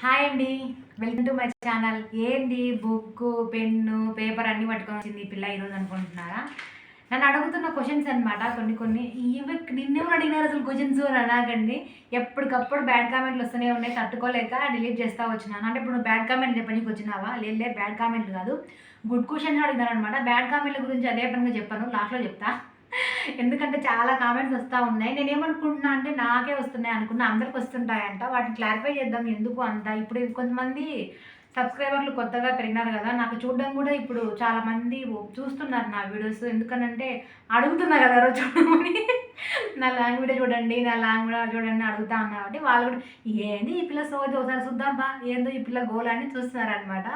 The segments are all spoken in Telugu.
హాయ్ అండి. Welcome to my channel. ఏంటి బుక్ పెన్ను పేపర్ అన్ని పట్టుకొని వచ్చింది ఈ పిల్ల ఈరోజు అనుకుంటున్నారా? నన్ను అడుగుతున్న క్వశ్చన్స్ అనమాట కొన్ని కొన్ని. ఇవి నిన్నెవరు అడిగినారు అసలు క్వశ్చన్స్ అని? అనాగండి ఎప్పటికప్పుడు బ్యాడ్ కామెంట్లు వస్తూనే ఉన్నాయి. తట్టుకోలేక డిలీట్ చేస్తా వచ్చినాను. అంటే ఇప్పుడు బ్యాడ్ కామెంట్ చెప్పడానికి వచ్చినావా? లేదు బ్యాడ్ కామెంట్లు కాదు. గుడ్ క్వశ్చన్స్ అడిగినారు అనమాట బ్యాడ్ కామెంట్ల గురించి అదే పనిగా చెప్పాను. లాస్ట్లో చెప్తా. ఎందుకంటే చాలా కామెంట్స్ వస్తూ ఉన్నాయి. నేను ఏమనుకుంటున్నా అంటే నాకే వస్తున్నాయి అనుకున్నా అందరికి వస్తుంటాయంట. వాటిని క్లారిఫై చేద్దాం ఎందుకు అంత. ఇప్పుడు కొంతమంది సబ్స్క్రైబర్లు కొత్తగా పెరిగినారు కదా నాకు చూడడం కూడా ఇప్పుడు చాలామంది చూస్తున్నారు నా వీడియోస్ ఎందుకనంటే అడుగుతున్నారు కదా రోజు చూడమని. నా లాంగ్వేజ్ చూడండి నా లాంగ్వేజ్ చూడండి అడుగుతా ఉన్నారు. కాబట్టి వాళ్ళు కూడా ఏంది ఈ పిల్ల సోది ఒకసారి చూద్దాం బా. ఏందో ఈ పిల్ల గోల్ అని చూస్తున్నారనమాట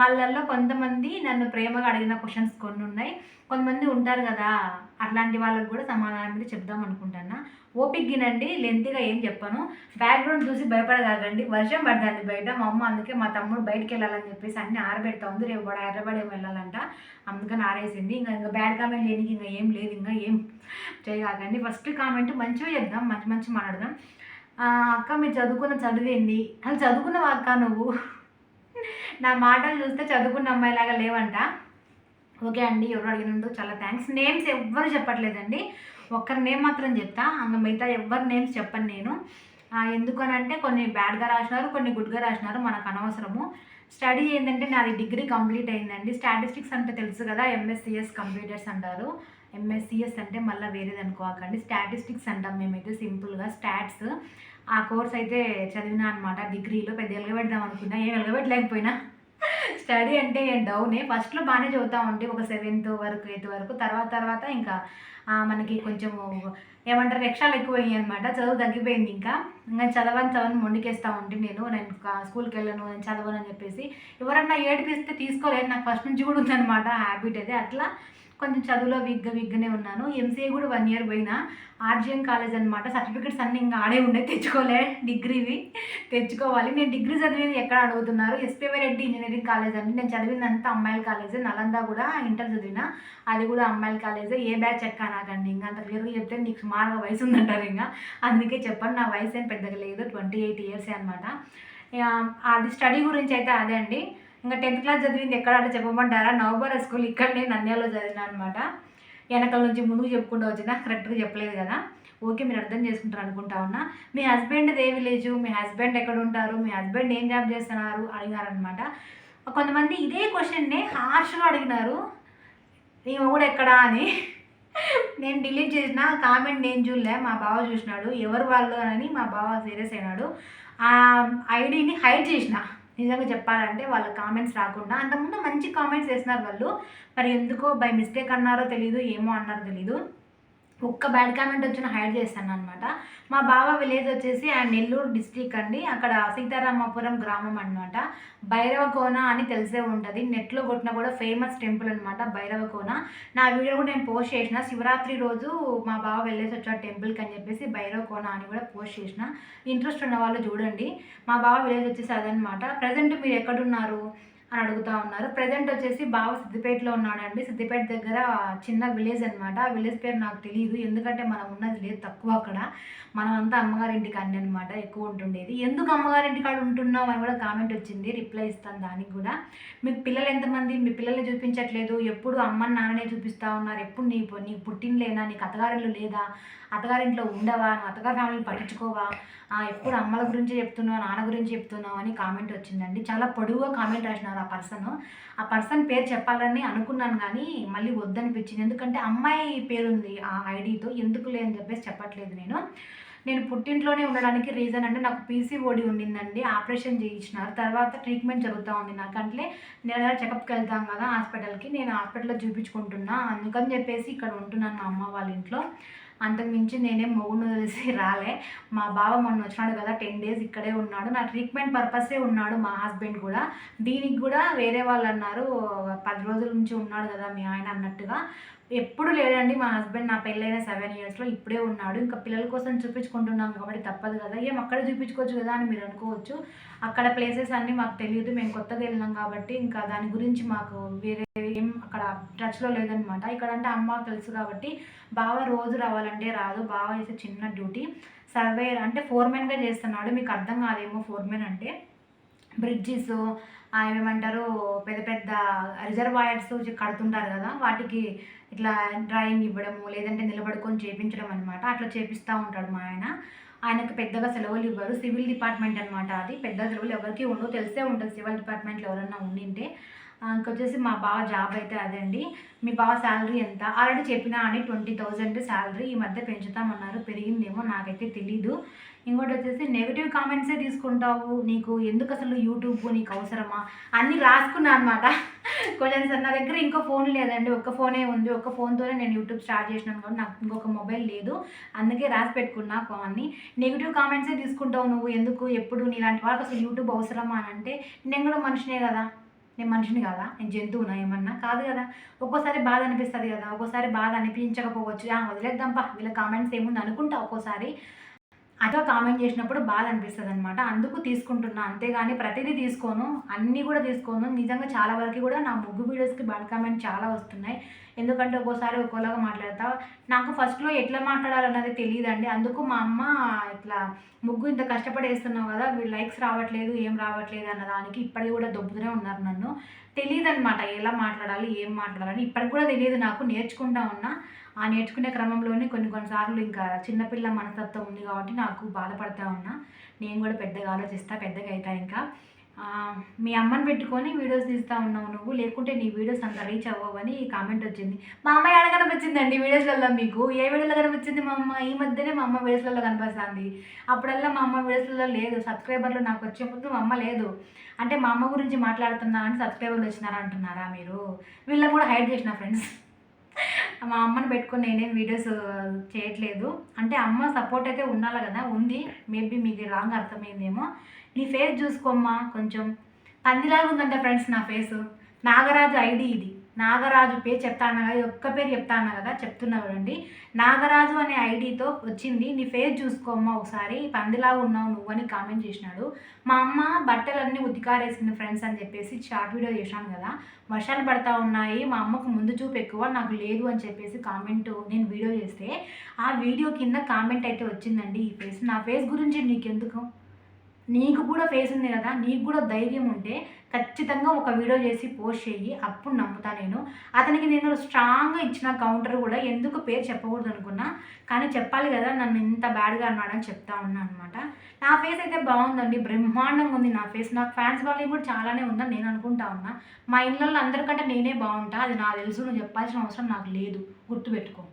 వాళ్ళల్లో కొంతమంది నన్ను ప్రేమగా అడిగిన క్వశ్చన్స్ కొన్ని ఉన్నాయి. కొంతమంది ఉంటారు కదా అట్లాంటి వాళ్ళకి కూడా సమాధానం మీద చెప్దాం అనుకుంటున్నా. ఓపిక్ గినండి లెంత్గా ఏం చెప్పాను. బ్యాక్గ్రౌండ్ చూసి భయపడగాకండి వర్షం పడుతుంది బయట మా అమ్మ అందుకే మా తమ్ముడు బయటకు వెళ్ళాలని చెప్పేసి అన్ని ఆరబెడతా ఉంది. రేపు వాడు హైదరాబాద్ ఏమో వెళ్ళాలంట. అందుకని ఆరేసింది. ఇంకా ఇంకా బ్యాడ్ కామెంట్ లేనికి ఇంకా ఏం లేదు. ఇంకా ఏం చేయగాకండి. ఫస్ట్ కామెంట్ మంచిగా చెప్దాం. మంచి మంచి మాట్లాడదాం. అక్క మీరు చదువుకున్న చదివేంది అసలు చదువుకున్నావా అక్క నువ్వు? నా మాటలు చూస్తే చదువుకున్న అమ్మాయిలాగా లేవంట. ఓకే అండి ఎవరు అడిగినందుకు చాలా థ్యాంక్స్ నేమ్స్ ఎవ్వరు చెప్పట్లేదండి. ఒక్కరి నేమ్ మాత్రం చెప్తా. అంగ మిగతా ఎవ్వరి నేమ్స్ చెప్పను నేను. ఎందుకనంటే కొన్ని బ్యాడ్గా రాసినారు కొన్ని గుడ్గా రాసినారు మనకు అనవసరము. స్టడీ ఏంటంటే నాది డిగ్రీ కంప్లీట్ అయిందండి. స్టాటిస్టిక్స్ అంటే తెలుసు కదా ఎంఎస్సిఎస్ కంప్యూటర్స్ అంటారు. ఎంఎస్సిఎస్ అంటే మళ్ళీ వేరేది అనుకోకండి. స్టాటిస్టిక్స్ అంటాం మేమైతే సింపుల్గా స్టాట్స్ ఆ కోర్స్ అయితే చదివినా అనమాట డిగ్రీలో పెద్ద ఎలగబెడదాం అనుకున్నా. ఏం ఎలగబెట్టలేకపోయినా. స్టడీ అంటే డౌనే. ఫస్ట్లో బాగానే చదువుతా ఉండి ఒక సెవెంత్ వరకు ఎయిత్ వరకు. తర్వాత తర్వాత ఇంకా మనకి కొంచెం ఏమంటారు రిక్షాలు ఎక్కువ అయ్యాయి అనమాట చదువు తగ్గిపోయింది ఇంకా. ఇంకా చదవని చదవని మొండికేస్తూ ఉంటే నేను నేను స్కూల్కి వెళ్ళను నేను చదవను అని చెప్పేసి ఎవరన్నా ఏడిపిస్తే తీసుకోలేదు నాకు ఫస్ట్ నుంచి కూడా ఉందన్నమాట హ్యాబిట్ అది. అట్లా కొంచెం చదువులో వీక్గా వీక్గానే ఉన్నాను. ఎంసీఏ కూడా వన్ ఇయర్ పోయినా. ఆర్జిఎం కాలేజ్ అనమాట సర్టిఫికెట్స్ అన్నీ ఇంకా ఆడే ఉండే. తెచ్చుకోలే. డిగ్రీవి. తెచ్చుకోవాలి. నేను డిగ్రీ చదివింది ఎక్కడ అడుగుతున్నారు? ఎస్పీవై రెడ్డి ఇంజనీరింగ్ కాలేజ్ అండి. నేను చదివిందంతా అమ్మాయిల కాలేజ్ నలంద కూడా ఇంటర్ చదివిన. అది కూడా అమ్మాయిల కాలేజే ఏ బ్యాచ్ ఎక్కా నాకండి. ఇంకా అంత క్లియర్గా చెప్తే నీకు సుమారుగా వయసు ఉందంటారు ఇంకా. అందుకే చెప్పండి. నా వయసు ఏం పెద్దగా లేదు. ట్వంటీ ఎయిట్ ఇయర్సే అనమాట అది స్టడీ గురించి అయితే అదే అండి. ఇంకా టెన్త్ క్లాస్ చదివింది ఎక్కడ అంటే చెప్పమంటారా? నవబర స్కూల్ ఇక్కడనే నంద్యాలలో చదివిన అనమాట వెనకాల నుంచి ముందుకు చెప్పుకుంటూ వచ్చినా కరెక్ట్గా చెప్పలేదు కదా. ఓకే మీరు అర్థం చేసుకుంటారు అనుకుంటా ఉన్నా. మీ హస్బెండ్ ఏ విలేజ్ మీ హస్బెండ్ ఎక్కడ ఉంటారు మీ హస్బెండ్ ఏం జాబ్ చేస్తున్నారు అడిగారనమాట కొంతమంది ఇదే క్వశ్చన్నే హార్ష్గా అడిగినారు. నీ కూడా ఎక్కడా? అని. నేను డిలీట్ చేసిన కామెంట్ నేను చూడలే మా బావ చూసినాడు ఎవరు వాళ్ళు? అని మా బావ సీరియస్ అయినాడు. ఆ ఐడిని హైడ్ చేసిన. నిజంగా చెప్పాలంటే వాళ్ళ కామెంట్స్ రాకుండా అంతకుముందు మంచి కామెంట్స్ వేసినారు వాళ్ళు. మరి ఎందుకో బై మిస్టేక్ అన్నారో తెలీదు ఏమో అన్నారో తెలీదు. ఒక్క బ్యాడ్ కామెంట్ వచ్చిన హైడ్ చేస్తాను అనమాట మా బావ విలేజ్ వచ్చేసి ఆ నెల్లూరు డిస్టిక్ అండి. అక్కడ సీతారామపురం గ్రామం అనమాట భైరవకోన అని తెలిసే ఉంటుంది. నెట్లో కొట్టిన కూడా ఫేమస్ టెంపుల్ అనమాట భైరవకోన నా వీడియో కూడా నేను పోస్ట్ చేసిన. శివరాత్రి రోజు మా బావ వెళ్ళేసి వచ్చాడు టెంపుల్కి అని చెప్పేసి భైరవకోన అని కూడా పోస్ట్ చేసిన. ఇంట్రెస్ట్ ఉన్న వాళ్ళు చూడండి. మా బావ విలేజ్ వచ్చేసి అదనమాట ప్రజెంట్ మీరు ఎక్కడున్నారు? అని అడుగుతా ఉన్నారు. ప్రజెంట్ వచ్చేసి బావ సిద్దిపేటలో ఉన్నాడండి. సిద్దిపేట దగ్గర చిన్న విలేజ్ అనమాట ఆ విలేజ్ పేరు నాకు తెలియదు ఎందుకంటే మనం ఉన్నది లేదు తక్కువ అక్కడ. మనం అంతా అమ్మగారింటికి అన్ని అనమాట ఎక్కువ ఉంటుండేది. ఎందుకు అమ్మగారింటి కాడ ఉంటున్నాం అని కూడా కామెంట్ వచ్చింది. రిప్లై ఇస్తాను దానికి కూడా. మీకు పిల్లలు ఎంతమంది? మీ పిల్లల్ని చూపించట్లేదు. ఎప్పుడు అమ్మని నాన్ననే చూపిస్తా ఉన్నారు. ఎప్పుడు నీ నీ పుట్టినలేనా? నీకు అత్తగారులు లేదా? అత్తగారింట్లో ఉండవా? నువ్వు అత్తగారి ఫ్యామిలీని పట్టించుకోవా? ఎప్పుడు అమ్మల గురించి చెప్తున్నావు? నాన్న గురించి చెప్తున్నావు? అని కామెంట్ వచ్చిందండి. చాలా పొడువుగా కామెంట్ రాసినారు ఆ పర్సన్. ఆ పర్సన్ పేరు చెప్పాలని అనుకున్నాను కానీ మళ్ళీ వద్దనిపించింది. ఎందుకంటే అమ్మాయి పేరు ఉంది ఆ ఐడితో. ఎందుకు అని చెప్పేసి చెప్పట్లేదు నేను. నేను పుట్టింట్లోనే ఉండడానికి రీజన్ అంటే నాకు పీసీఓడి ఉండిందండి. ఆపరేషన్ చేయించినారు. తర్వాత ట్రీట్మెంట్ జరుగుతూ ఉంది నాకంటే. నేను చెకప్కి వెళ్తాం కదా హాస్పిటల్కి. నేను హాస్పిటల్లో చూపించుకుంటున్నా. అందుకని చెప్పేసి ఇక్కడ ఉంటున్నాను మా అమ్మ వాళ్ళ ఇంట్లో. అంతకుమించి నేనేం మొగుడు వదిలేసి రాలే. మా బావ మొన్న వచ్చినాడు కదా టెన్ డేస్ ఇక్కడే ఉన్నాడు. నా ట్రీట్మెంట్ పర్పసే ఉన్నాడు మా హస్బెండ్ కూడా. దీనికి కూడా వేరే వాళ్ళు అన్నారు పది రోజుల నుంచి ఉన్నాడు కదా మీ ఆయన అన్నట్టుగా. ఎప్పుడు లేడండి. మా హస్బెండ్ నా పెళ్ళైన సెవెన్ ఇయర్స్లో ఇప్పుడే ఉన్నాడు. ఇంకా పిల్లల కోసం చూపించుకుంటున్నాం కాబట్టి తప్పదు కదా. ఏం అక్కడ చూపించుకోవచ్చు కదా అని మీరు అనుకోవచ్చు. అక్కడ ప్లేసెస్ అన్నీ మాకు తెలియదు. మేము కొత్తగా వెళ్ళినాం కాబట్టి ఇంకా దాని గురించి మాకు వేరే ఏం అక్కడ టచ్లో లేదనమాట ఇక్కడ అంటే అమ్మ తెలుసు కాబట్టి బావ రోజు రావాలంటే రాదు. బావ చేసే చిన్న డ్యూటీ సర్వేయర్ అంటే ఫోర్మెన్గా చేస్తున్నాడు. మీకు అర్థం కాదేమో ఫోర్మెన్ అంటే. బ్రిడ్జెస్ ఏమంటారు పెద్ద పెద్ద రిజర్వాయర్స్ కడుతుంటారు కదా వాటికి ఇట్లా డ్రాయింగ్ ఇవ్వడము లేదంటే నిలబడుకొని చేపించడం అనమాట అట్లా చేపిస్తూ ఉంటాడు మా ఆయన. ఆయనకు పెద్దగా సెలవులు ఇవ్వరు. సివిల్ డిపార్ట్మెంట్ అనమాట అది. పెద్ద సెలవులు ఎవరికి ఉండవు. తెలిసే ఉంటుంది సివిల్ డిపార్ట్మెంట్లో ఎవరన్నా ఉండింటే. ఇంకొచ్చేసి మా బావ జాబ్ అయితే అదండి మీ బావ శాలరీ ఎంత? ఆల్రెడీ చెప్పినా అని ట్వంటీ థౌజండ్ శాలరీ ఈ మధ్య పెంచుతామన్నారు. పెరిగిందేమో నాకైతే తెలీదు. ఇంకోటి వచ్చేసి నెగిటివ్ కామెంట్సే తీసుకుంటావు నీకు ఎందుకు అసలు యూట్యూబ్ నీకు అవసరమా? అన్నీ రాసుకున్నా అనమాట కొంచెం సార్ నా దగ్గర ఇంకో ఫోన్ లేదండి. ఒక్క ఫోనే ఉంది. ఒక్క ఫోన్తోనే నేను యూట్యూబ్ స్టార్ట్ చేసినాను కాబట్టి నాకు ఇంకొక మొబైల్ లేదు. అందుకే రాసి పెట్టుకున్నా అన్ని నెగిటివ్ కామెంట్సే తీసుకుంటావు నువ్వు? ఎందుకు? ఎప్పుడు? నీలాంటి వాళ్ళకి అసలు యూట్యూబ్ అవసరమా అని అంటే నేను కూడా మనిషినే కదా. నేను మనిషిని కాదా? నేను జంతువునా ఏమన్నా? కాదు కదా. ఒక్కోసారి బాధ అనిపిస్తుంది కదా. ఒక్కోసారి బాధ అనిపించకపోవచ్చు. ఆ, వదిలేద్దాంపా. వీళ్ళ కామెంట్స్ ఏముంది అనుకుంటా ఒక్కోసారి. అదో కామెంట్ చేసినప్పుడు బాధ అనిపిస్తుంది అనమాట అందుకు తీసుకుంటున్నా. అంతేగాని ప్రతిదీ తీసుకోను. అన్నీ కూడా తీసుకోను. నిజంగా చాలా వరకు కూడా నా ముగ్గు వీడియోస్కి బాడ్ కామెంట్ చాలా వస్తున్నాయి. ఎందుకంటే ఒక్కోసారి ఒక్కోలాగా మాట్లాడతా నాకు ఫస్ట్లో ఎట్లా మాట్లాడాలన్నది తెలియదండి అందుకు మా అమ్మ ఇట్లా ముగ్గు ఇంత కష్టపడి వేస్తున్నావు కదా వీళ్ళు లైక్స్ రావట్లేదు ఏం రావట్లేదు అన్న దానికి ఇప్పటికి కూడా దొబ్బుతూనే ఉన్నారు నన్ను. తెలియదు అనమాట ఎలా మాట్లాడాలి ఏం మాట్లాడాలని ఇప్పటికి కూడా తెలియదు నాకు. నేర్చుకుంటా ఉన్నా. ఆ నేర్చుకునే క్రమంలోనే కొన్ని కొన్నిసార్లు ఇంకా చిన్నపిల్ల మనస్తత్వం ఉంది కాబట్టి నాకు బాధపడతా ఉన్నా. నేను కూడా పెద్దగా ఆలోచిస్తా పెద్దగా అవుతా ఇంకా. మీ అమ్మని పెట్టుకొని వీడియోస్ తీస్తూ ఉన్నావు నువ్వు లేకుంటే నీ వీడియోస్ అంత రీచ్ అవ్వవని కామెంట్ వచ్చింది. మా అమ్మ ఎక్కడ కనిపించిందండి వీడియోస్లలో మీకు. ఏ వీడియోలో కనిపించింది మా అమ్మ? ఈ మధ్యనే మా అమ్మ వీడియోస్లలో కనిపిస్తుంది. అప్పుడల్లా మా అమ్మ వీడియోస్లలో లేదు. సబ్స్క్రైబర్లు నాకు వచ్చే ముందు మా అమ్మ లేదు. అంటే మా అమ్మ గురించి మాట్లాడుతున్నా అని సబ్స్క్రైబర్లు వచ్చినారా అంటున్నారా మీరు? వీళ్ళని కూడా హైడ్ చేసిన ఫ్రెండ్స్ మా అమ్మని పెట్టుకొని నేనేం వీడియోస్ చేయట్లేదు. అంటే అమ్మ సపోర్ట్ అయితే ఉండాలి కదా ఉంది. మేబీ మీకు రాంగ్ అర్థమైందేమో. నీ ఫేస్ చూసుకోమ్మా కొంచెం. పందిలాగా ఉందంట ఫ్రెండ్స్ నా ఫేస్ నాగరాజు ఐడి ఇది. నాగరాజు పేరు చెప్తాను కదా ఒక్క పేరు చెప్తాను కదా చెప్తున్నా చూడండి నాగరాజు అనే ఐడితో వచ్చింది నీ ఫేస్ చూసుకోమ్మా ఒకసారి పందిలాగా ఉన్నావు నువ్వు అని కామెంట్ చేసినాడు. మా అమ్మ బట్టలన్నీ ఉతికారేసింది ఫ్రెండ్స్ అని చెప్పేసి షార్ట్ వీడియో చేశాను కదా. వర్షాలు పడతా ఉన్నాయి మా అమ్మకు ముందు చూపు ఎక్కువ నాకు లేదు అని చెప్పేసి కామెంట్ నేను వీడియో చేస్తే ఆ వీడియో కింద కామెంట్ అయితే వచ్చిందండి ఈ ఫేస్ నా ఫేస్ గురించి నీకెందుకు? నీకు కూడా ఫేస్ ఉంది కదా నీకు కూడా ధైర్యం ఉంటే ఖచ్చితంగా ఒక వీడియో చేసి పోస్ట్ చేయి అప్పుడు నమ్ముతా నేను. అతనికి నేను స్ట్రాంగ్గా ఇచ్చిన కౌంటర్ కూడా ఎందుకు పేరు చెప్పకూడదు అనుకున్నా కానీ చెప్పాలి కదా నన్ను ఇంత బ్యాడ్గా అన్నాడని చెప్తా ఉన్నా అనమాట నా ఫేస్ అయితే బాగుందండి బ్రహ్మాండంగా ఉంది నా ఫేస్ నాకు ఫ్యాన్స్ వాళ్ళకి కూడా చాలానే ఉందని నేను అనుకుంటా ఉన్నా. మా ఇళ్ళల్లో అందరికంటే నేనే బాగుంటా అది నాకు తెలుసు నువ్వు చెప్పాల్సిన అవసరం నాకు లేదు గుర్తుపెట్టుకో.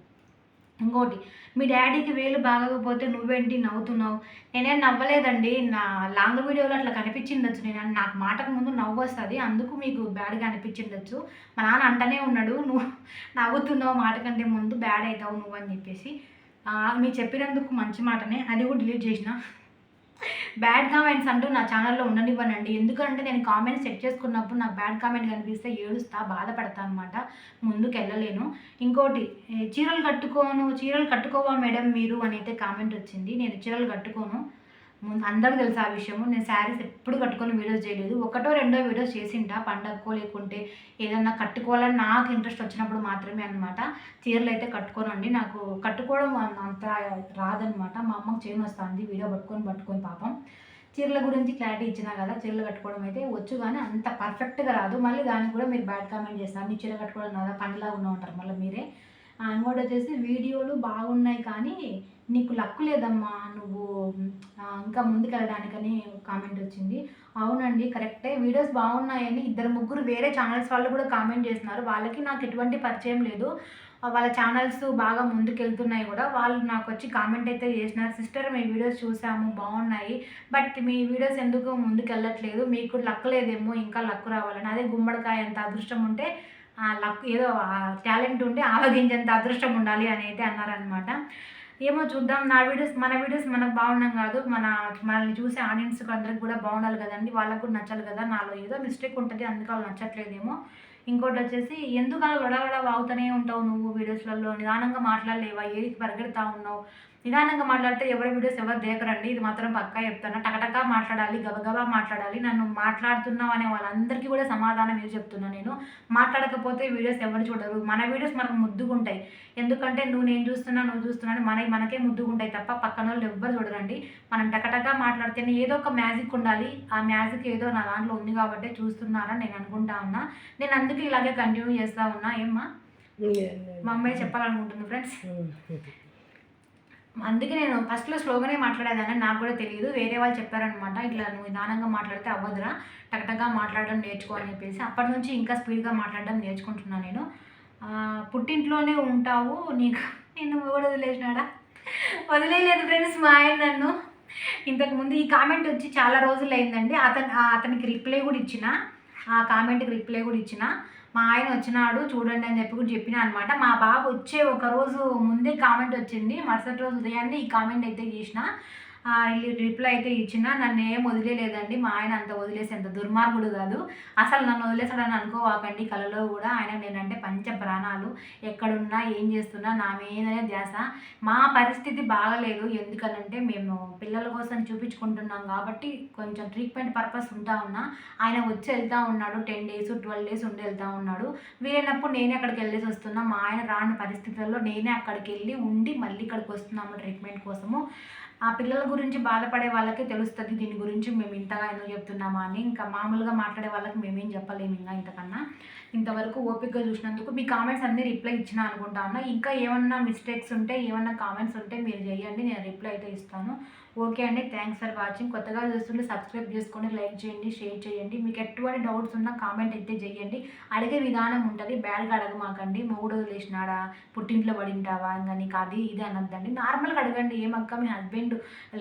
ఇంకోటి మీ డాడీకి వేలు బాగోకపోతే నువ్వేంటి నవ్వుతున్నావు? నేనేం నవ్వలేదండి. నా లాంగ్ వీడియోలో అట్లా కనిపించిండొచ్చు. నేను నాకు మాటకు ముందు నవ్వు వస్తుంది అందుకు మీకు బ్యాడ్గా అనిపించిండొచ్చు. మా నాన్న అంటనే ఉన్నాడు నువ్వు నవ్వుతున్నావు మాట కంటే ముందు బ్యాడ్ అవుతావు నువ్వు అని చెప్పేసి. మీరు చెప్పినందుకు మంచి మాటనే. అది కూడా డిలీట్ చేసిన. బ్యాడ్ కామెంట్స్ అంటూ నా ఛానల్లో ఉండనివ్వనండి. ఎందుకంటే నేను కామెంట్స్ చెక్ చేసుకున్నప్పుడు నాకు బ్యాడ్ కామెంట్ కనిపిస్తే ఏడుస్తా బాధపడతా అనమాట ముందుకు వెళ్ళలేను. ఇంకోటి చీరలు కట్టుకోను చీరలు కట్టుకోవా మేడం మీరు? అని అయితే కామెంట్ వచ్చింది. నేను చీరలు కట్టుకోను. ముందు అందరికి తెలుసు ఆ విషయము. నేను శారీస్ ఎప్పుడు కట్టుకొని వీడియోస్ చేయలేదు. ఒకటో రెండో వీడియోస్ చేసింటా. పండగకో లేకుంటే ఏదన్నా కట్టుకోవాలని నాకు ఇంట్రెస్ట్ వచ్చినప్పుడు మాత్రమే అనమాట చీరలు అయితే కట్టుకోనండి. నాకు కట్టుకోవడం అంత రాదనమాట మా అమ్మకి చేయని వస్తుంది. వీడియో పట్టుకొని పట్టుకొని పాపం. చీరల గురించి క్లారిటీ ఇచ్చినా కదా చీరలు కట్టుకోవడం అయితే వచ్చు కానీ అంత పర్ఫెక్ట్గా రాదు. మళ్ళీ దానికి కూడా మీరు బ్యాడ్ కామెంట్ చేస్తారు. నీ చీర కట్టుకోవడం కదా పండులా ఉన్నా ఉంటారు మళ్ళీ మీరే. ఇంకోటి వచ్చేసి వీడియోలు బాగున్నాయి కానీ నీకు లక్కు లేదమ్మా నువ్వు ఇంకా ముందుకెళ్ళడానికని కామెంట్ వచ్చింది. అవునండి కరెక్టే వీడియోస్ బాగున్నాయని ఇద్దరు ముగ్గురు వేరే ఛానల్స్ వాళ్ళు కూడా కామెంట్ చేస్తున్నారు. వాళ్ళకి నాకు ఎటువంటి పరిచయం లేదు. వాళ్ళ ఛానల్స్ బాగా ముందుకెళ్తున్నాయి కూడా. వాళ్ళు నాకు వచ్చి కామెంట్ అయితే చేసినారు సిస్టర్ మీ వీడియోస్ చూసాము బాగున్నాయి. బట్ మీ వీడియోస్ ఎందుకు ముందుకెళ్ళట్లేదు? మీకు లక్ లేదేమో ఇంకా లక్ రావాలని. అదే గుమ్మడికాయ ఎంత అదృష్టం ఉంటే లక్ ఏదో టాలెంట్ ఉంటే ఆలోచించేంత అదృష్టం ఉండాలి అని అయితే అన్నారనమాట ఏమో చూద్దాం. నా వీడియోస్ మన వీడియోస్ మనకు బాగుండం కాదు. మన మనల్ని చూసే ఆడియన్స్కి అందరికి కూడా బాగుండాలి కదండి. వాళ్ళకు కూడా నచ్చాలి కదా. నాలో ఏదో మిస్టేక్ ఉంటుంది. అందుకే వాళ్ళు నచ్చట్లేదేమో. ఇంకోటి వచ్చేసి ఎందుకలా అలా వాగుతూనే ఉంటావు నువ్వు వీడియోస్లలో? నిదానంగా మాట్లాడలేవా? ఏది పరిగెడతా ఉన్నావు? నిదానంగా మాట్లాడితే ఎవరి వీడియోస్ ఎవరు దేకరండి? ఇది మాత్రం పక్కా చెప్తాను టకటకా మాట్లాడాలి గబగబా మాట్లాడాలి. నన్ను మాట్లాడుతున్నావు అనే వాళ్ళందరికీ కూడా సమాధానం మీరు చెప్తున్నా నేను. మాట్లాడకపోతే వీడియోస్ ఎవరు చూడరు. మన వీడియోస్ మనకు ముద్దుగుంటాయి. ఎందుకంటే నువ్వు నేను చూస్తున్నా నువ్వు చూస్తున్నా అని మన మనకే ముద్దుగుంటాయి తప్ప పక్కన వాళ్ళు ఎవ్వరు చూడరండి. మనం టకటకా మాట్లాడితేనే ఏదో ఒక మ్యాజిక్ ఉండాలి. ఆ మ్యాజిక్ ఏదో నా దాంట్లో ఉంది కాబట్టి చూస్తున్నారని నేను అనుకుంటా ఉన్నా. నేను అందుకే ఇలాగే కంటిన్యూ చేస్తా ఉన్నా. ఏమ్మా? మా అమ్మాయి చెప్పాలనుకుంటుంది ఫ్రెండ్స్. అందుకే నేను ఫస్ట్లో స్లోగానే మాట్లాడేదాన్ని నాకు కూడా తెలియదు వేరే వాళ్ళు చెప్పారనమాట ఇట్లా నువ్వు నిదానంగా మాట్లాడితే అవ్వదురా టకటగా మాట్లాడడం నేర్చుకో అని చెప్పేసి. అప్పటి నుంచి ఇంకా స్పీడ్గా మాట్లాడడం నేర్చుకుంటున్నాను నేను. పుట్టింట్లోనే ఉంటావు నీకు నేను కూడా వదిలేసినాడా? వదిలేయలేదు ఫ్రెండ్స్ మా ఆయన నన్ను. ఇంతకుముందు ఈ కామెంట్ వచ్చి చాలా రోజులు అయిందండి అతను అతనికి రిప్లై కూడా ఇచ్చిన ఆ కామెంట్కి రిప్లై కూడా ఇచ్చిన. మా ఆయన వచ్చినాడు చూడండి అని చెప్పి కూడా చెప్పిన అనమాట మా బాబు వచ్చే ఒక రోజు ముందే కామెంట్ వచ్చింది మరుసటి రోజు ఉదయాన్నే ఈ కామెంట్ అయితే చేసిన. రిప్లై అయితే ఇచ్చిన నన్ను ఏం వదిలేదండి మా ఆయన అంత వదిలేసేంత దుర్మార్గుడు కాదు. అసలు నన్ను వదిలేసాడని అనుకోవాకండి కలలో కూడా. ఆయన నేనంటే పంచ ప్రాణాలు. ఎక్కడున్నా ఏం చేస్తున్నా నా మీదనే ధ్యాస. మా పరిస్థితి బాగలేదు. ఎందుకనంటే మేము పిల్లల కోసం చూపించుకుంటున్నాం కాబట్టి కొంచెం ట్రీట్మెంట్ పర్పస్ ఉంటా ఉన్నా. ఆయన వచ్చి వెళ్తా ఉన్నాడు. టెన్ డేస్ ట్వెల్వ్ డేస్ ఉండి వెళ్తూ ఉన్నాడు. వీలైనప్పుడు నేనే అక్కడికి వెళ్ళేసి వస్తున్నా. మా ఆయన రాని పరిస్థితుల్లో నేనే అక్కడికి వెళ్ళి ఉండి మళ్ళీ ఇక్కడికి వస్తున్నాము ట్రీట్మెంట్ కోసము. ఆ పిల్లల గురించి బాధపడే వాళ్ళకి తెలుస్తుంది దీని గురించి మేము ఇంతగా ఎందుకు చెప్తున్నామా అని. ఇంకా మామూలుగా మాట్లాడే వాళ్ళకి మేమేం చెప్పలేము ఇంకా ఇంతకన్నా. ఇంతవరకు ఓపికగా చూసినందుకు మీ కామెంట్స్ అన్నీ రిప్లై ఇచ్చిన అనుకుంటా ఉన్నా ఇంకా ఏమన్నా మిస్టేక్స్ ఉంటే ఏమన్నా కామెంట్స్ ఉంటే మీరు చేయండి నేను రిప్లై అయితే ఇస్తాను. ఓకే అండి. Thanks for watching. కొత్తగా చూస్తుంటే సబ్స్క్రైబ్ చేసుకొని లైక్ చేయండి షేర్ చేయండి. మీకు ఎటువంటి డౌట్స్ ఉన్నా కామెంట్ అయితే చేయండి. అడిగే విధానం ఉంటుంది. బ్యాడ్గా అడగమాకండి. మొగుడు వదిలేసినాడా? పుట్టింట్లో పడింటావా? ఇంకా నీకు అది ఇది అనద్దండి. నార్మల్గా అడగండి. ఏమక్క మీ హస్బెండ్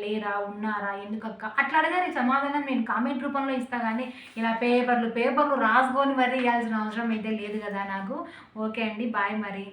లేరా? ఉన్నారా? ఎందుకక్క అట్లా అడగారు. సమాధానం నేను కామెంట్ రూపంలో ఇస్తా కానీ ఇలా పేపర్లు పేపర్లు రాసుకొని మరీ ఇవ్వాల్సిన అవసరం అయితే లేదు కదా నాకు. ఓకే అండి. బాయ్ మరి.